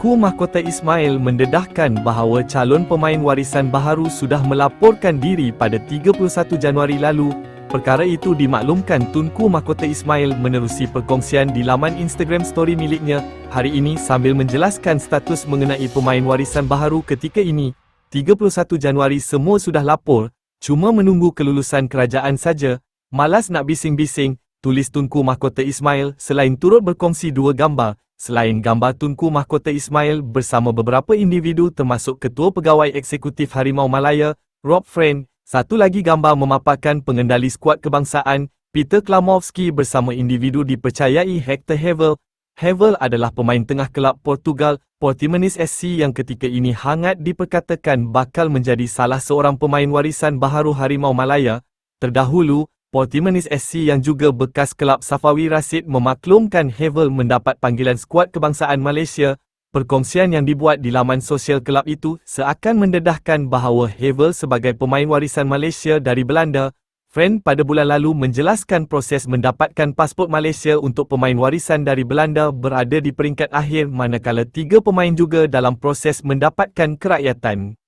Tunku Mahkota Ismail mendedahkan bahawa calon pemain warisan baharu sudah melaporkan diri pada 31 Januari lalu. Perkara itu dimaklumkan Tunku Mahkota Ismail menerusi perkongsian di laman Instagram story miliknya hari ini sambil menjelaskan status mengenai pemain warisan baharu ketika ini. 31 Januari semua sudah lapor, cuma menunggu kelulusan kerajaan saja. Malas nak bising-bising, tulis Tunku Mahkota Ismail selain turut berkongsi dua gambar, Selain gambar Tunku Mahkota Ismail bersama beberapa individu termasuk Ketua Pegawai Eksekutif Harimau Malaya, Rob Friend, satu lagi gambar memaparkan pengendali skuad kebangsaan, Peter Klamovski bersama individu dipercayai Hector Hevel. Hevel adalah pemain tengah kelab Portugal, Portimonense SC yang ketika ini hangat diperkatakan bakal menjadi salah seorang pemain warisan baharu Harimau Malaya. Terdahulu, Portimonense SC yang juga bekas kelab Safawi Rasid memaklumkan Hevel mendapat panggilan skuad kebangsaan Malaysia. Perkongsian yang dibuat di laman sosial kelab itu seakan mendedahkan bahawa Hevel sebagai pemain warisan Malaysia dari Belanda. Friend pada bulan lalu menjelaskan proses mendapatkan pasport Malaysia untuk pemain warisan dari Belanda berada di peringkat akhir manakala tiga pemain juga dalam proses mendapatkan kerakyatan.